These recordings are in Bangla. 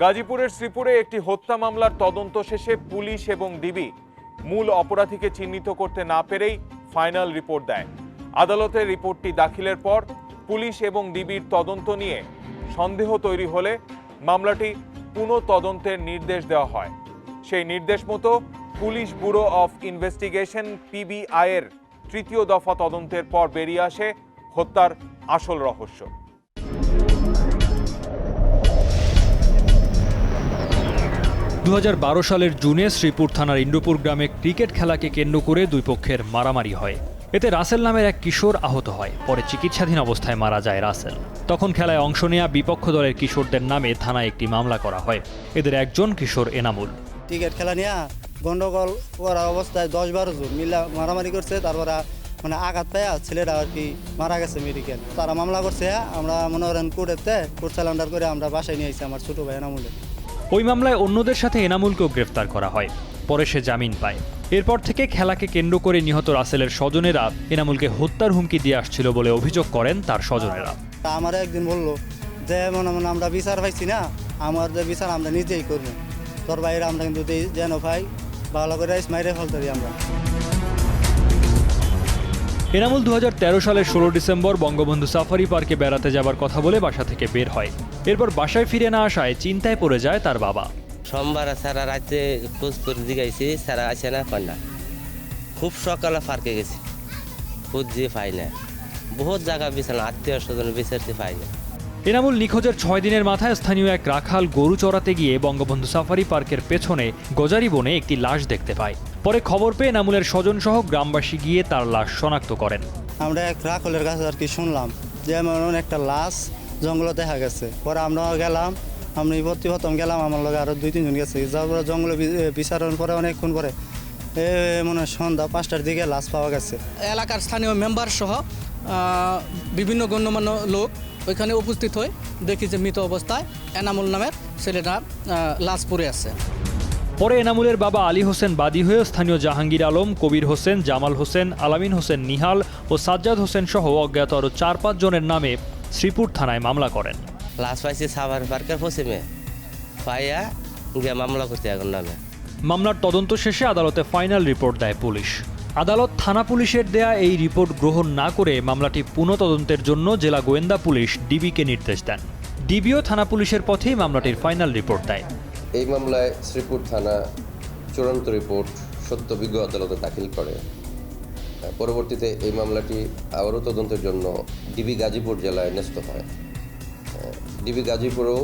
গাজীপুরের শ্রীপুরে একটি হত্যা মামলার তদন্ত শেষে পুলিশ এবং ডিবি মূল অপরাধীকে চিহ্নিত করতে না পেরেই ফাইনাল রিপোর্ট দেয়। আদালতে রিপোর্টটি দাখিলের পর পুলিশ এবং ডিবির তদন্ত নিয়ে সন্দেহ তৈরি হলে মামলাটি পুনঃ তদন্তের নির্দেশ দেওয়া হয়। সেই নির্দেশ মতো পুলিশ ব্যুরো অফ ইনভেস্টিগেশন পিবিআইয়ের তৃতীয় দফা তদন্তের পর বেরিয়ে আসে হত্যার আসল রহস্য। দু হাজার বারো সালের জুনে শ্রীপুর থানার ইন্দ্রপুর গ্রামে ক্রিকেট খেলাকে কেন্দ্র করে দুই পক্ষের মারামারি হয়। এতে রাসেল নামের এক কিশোর আহত হয়। পরে চিকিৎসাধীন অবস্থায় মারা যায় রাসেল। তখন খেলায় অংশ নেয়া বিপক্ষ দলের কিশোরদের নামে থানায় একটি মামলা করা হয়। এদের একজন কিশোর এনামুল। ক্রিকেট খেলা নিয়ে গন্ডগোল করা অবস্থায় দশ বারো জন মিলা মারামারি করছে। তারপরে মানে আঘাত পায়া ছেলেরা আর কি মারা গেছে মেডিকেল তারা মামলা করছে। আমরা মনে করেন কোর্টেতে কোর্ট স্যালেন্ডার করে আমরা বাসায় নিয়ে এসেছি আমার ছোটো ভাই নামুলে ওই মামলায় অন্যদের সাথে এনামুলকেও গ্রেফতার করা হয়। পরে সে জামিন পায়। এরপর থেকে খেলাকে কেন্দ্র করে নিহত রাসেলের স্বজনেরা এনামুলকে হত্যার হুমকি দিয়ে আসছিল বলে অভিযোগ করেন তার স্বজনেরা। তা আমার একদিন বলল যে মনে মনে আমরা বিচার পাইছি না আমাদের বিচার আমরা নিজেই করব। তোর বাইরে আমরা কিন্তু যেন ভাই ভালো করে মাইরে ফেলতে আমরা। এনামুল দু হাজার তেরো সালের ষোলো ডিসেম্বর বঙ্গবন্ধু সাফারি পার্কে বেড়াতে যাবার কথা বলে বাসা থেকে বের হয়। এরপর বাসায় ফিরে না আসায় চিন্তায় পড়ে যায় তার বাবা। সোমবার সারা রাতে খোঁজ করে দিগাইছি সারা আসে না কন্যা খুব সকালে পার্কে গেছি খুঁজছি পাই না। বহুত জায়গা বিছানা আত্মীয় স্বজন বিচারতে পাই না। এনামুল নিখোঁজের ছয় দিনের মাথায় স্থানীয় এক রাখাল গরু চড়াতে গিয়ে বঙ্গবন্ধু সাফারি পার্কের পেছনে গজারি বনে একটি লাশ দেখতে পায়। পরে খবর পেয়ে এনামুলের স্বজন সহ গ্রামবাসী গিয়ে তার লাশ শনাক্ত করেন। আমরা এক রাখলের কাছে আর কি শুনলাম যে এমন একটা লাশ জঙ্গলে দেখা গেছে। পরে আমরাও গেলাম আমি ভর্তি প্রথম গেলাম আমার লগে আরও দুই তিনজন গেছে। যাওয়ার পরে জঙ্গলে বিচারণ পরে অনেকক্ষণ পরে এ মনে হয় সন্ধ্যা পাঁচটার দিকে লাশ পাওয়া গেছে। এলাকার স্থানীয় মেম্বার সহ বিভিন্ন গণ্যমান্য লোক ওইখানে উপস্থিত হয়ে দেখি যে মৃত অবস্থায় এনামুল নামের ছেলেটা লাশ পড়ে আছে। পরে এনামুলের বাবা আলী হোসেন বাদী হয়ে স্থানীয় জাহাঙ্গীর আলম কবির হোসেন জামাল হোসেন আলামিন হোসেন নিহাল ও সাজ্জাদ হোসেন সহ অজ্ঞাত আরও চার পাঁচ জনের নামে শ্রীপুর থানায় মামলা করেন। লাশ পাইছি সাভার পার্কের পশ্চিমে। পাইয়া গিয়ে মামলা করতে এখন নামে। মামলার তদন্ত শেষে আদালতে ফাইনাল রিপোর্ট দেয় পুলিশ। আদালত থানা পুলিশের দেয়া এই রিপোর্ট গ্রহণ না করে মামলাটি পুনঃতদন্তের জন্য জেলা গোয়েন্দা পুলিশ ডিবিকে নির্দেশ দেন। ডিবিও থানা পুলিশের পথেই মামলাটির ফাইনাল রিপোর্ট দেয়। এই মামলায় শ্রীপুর থানা চূড়ান্ত রিপোর্ট সত্য বিজ্ঞ আদালতে দাখিল করে। পরবর্তীতে এই মামলাটি আবারও তদন্তের জন্য ডিবি গাজীপুর জেলায় ন্যস্ত হয়। ডিবি গাজীপুরেও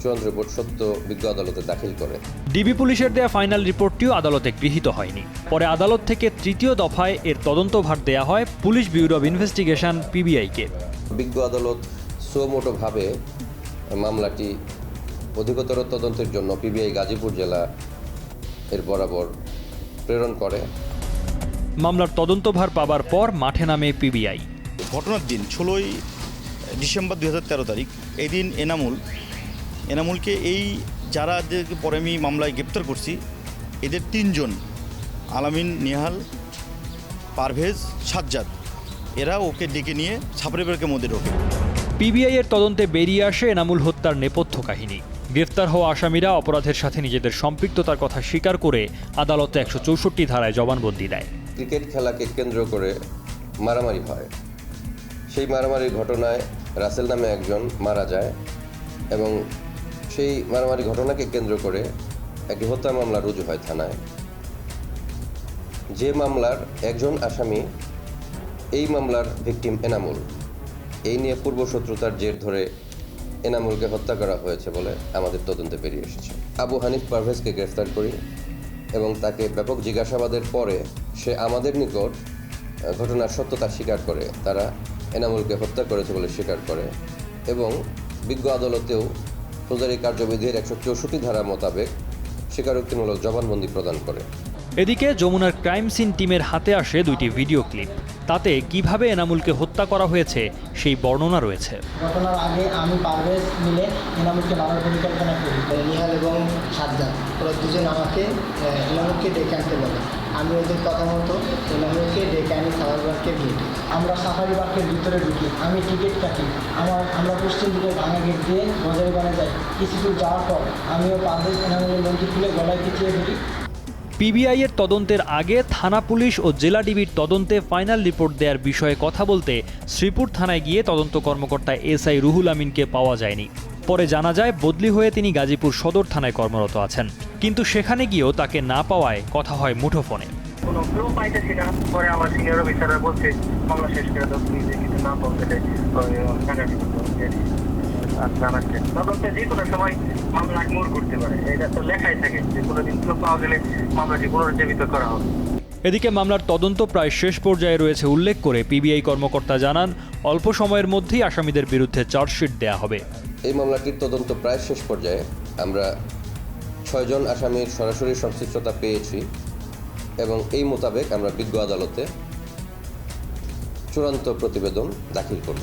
চূড়ান্ত রিপোর্ট সত্য বিজ্ঞ আদালতে দাখিল করে। ডিবি পুলিশের দেয়া ফাইনাল রিপোর্টটিও আদালতে গৃহীত হয়নি। পরে আদালত থেকে তৃতীয় দফায় এর তদন্তভার দেয়া হয় পুলিশ ব্যুরো অব ইনভেস্টিগেশন পিবিআইকে বিজ্ঞ আদালত সুমোটোভাবে মামলাটি অধিকতর তদন্তের জন্য পিবিআই গাজীপুর জেলা এর বরাবর প্রেরণ করে। মামলার তদন্তভার পাবার পর মাঠে নামে পিবিআই। ঘটনার দিন ষোলোই ডিসেম্বর দু হাজার তেরো তারিখ এই দিন এনামুল এনামুলকে এই যারা পরে আমি মামলায় গ্রেপ্তার করছি এদের তিনজন আলামিন নিহাল পারভেজ সাজ্জাদ এরা ওকে ডেকে নিয়ে ছাপড়ি পার্কের মধ্যে ঢোকে পিবিআই এর তদন্তে বেরিয়ে আসে এনামুল হত্যার নেপথ্য কাহিনী। গ্রেফতার হওয়া আসামিরা অপরাধের সাথে নিজেদের সম্পৃক্ততার কথা স্বীকার করে আদালতে একশো চৌষট্টি ধারায় জবানবন্দি দেয়। ক্রিকেট খেলাকে কেন্দ্র করে মারামারি হয়। সেই মারামারির ঘটনায় রাসেল নামে একজন মারা যায় এবং সেই মারামারি ঘটনাকে কেন্দ্র করে একটি হত্যা মামলা রুজু হয় থানায়। যে মামলার একজন আসামি, এই মামলার ভিকটিম এনামুল। এই নিয়ে পূর্ব শত্রুতার জের ধরে এনামুলকে হত্যা করা হয়েছে বলে আমাদের তদন্তে বেরিয়ে এসেছে। আবু হানিফ পারভেজকে গ্রেফতার করি। এবং তাকে ব্যাপক জিজ্ঞাসাবাদের পরে সে আমাদের নিকট ঘটনার সত্যতা স্বীকার করে। তারা এনামুলকে হত্যা করেছে বলে স্বীকার করে এবং বিজ্ঞ আদালতেও ফৌজদারি কার্যবিধির একশো চৌষট্টি ধারা মোতাবেক স্বীকারোক্তিমূলক জবানবন্দি প্রদান করে। এদিকে যমুনার ক্রাইম সিন টিমের হাতে আসে দুইটি ভিডিও ক্লিপ। তাতে কীভাবে এনামুলকে হত্যা করা হয়েছে সেই বর্ণনা রয়েছে। ঘটনার আগে আমি পারভেজ মিলে এনামুলকে মারার পরিকল্পনা করি। নিহাল এবং সাজ্জাদ ওরা দুজন আমাকে এনামুলকে ডেকে আনতে বলে। আমি ওদের কথা মতো এনামুলকে ডেকে আনি সাফারি পার্কে দিই আমরা সাফারি পার্কের ভিতরে ঢুকি আমি টিকিট কাটি। আমার আমরা পশ্চিম দিকে ভাঙা গেট দিয়ে গজারিবানে যাই। কিছু দূর যাওয়ার পর আমিও পারভেজ এনামুলের লঞ্চি খুলে গলায় পিছিয়ে ধরি পিবিআই এর তদন্তের আগে থানা পুলিশ ও জেলা ডিবির তদন্তে ফাইনাল রিপোর্ট দেওয়ার বিষয়ে কথা বলতে শ্রীপুর থানায় গিয়ে তদন্ত কর্মকর্তা এসআই রুহুল আমিনকে পাওয়া যায়নি। পরে জানা যায়, বদলি হয়ে তিনি গাজীপুর সদর থানায় কর্মরত আছেন। কিন্তু সেখানে গিয়েও তাকে না পাওয়ায় কথা হয় মুঠোফোনে। পরে আমার সিনিয়র অফিসাররা বলছে মামলা শেষ করে কিছু না পৌঁছালে আর তদন্তে যে কোনো সময় মামলা মোড় করতে পারে। এটা তো লেখাই থাকে যে কোনো দিন পাওয়া গেলে মামলাটি পুনরুজ্জীবিত করা হবে। এদিকে মামলার তদন্ত প্রায় শেষ পর্যায়ে রয়েছে উল্লেখ করে পিবিআই কর্মকর্তা জানান অল্প সময়ের মধ্যেই আসামিদের বিরুদ্ধে চার্জশিট দেয়া হবে। এই মামলাটির তদন্ত প্রায় শেষ পর্যায়ে আমরা ছয়জন আসামির সরাসরি সংশ্লিষ্টতা পেয়েছি এবং এই মোতাবেক আমরা বিজ্ঞ আদালতে চূড়ান্ত প্রতিবেদন দাখিল করব।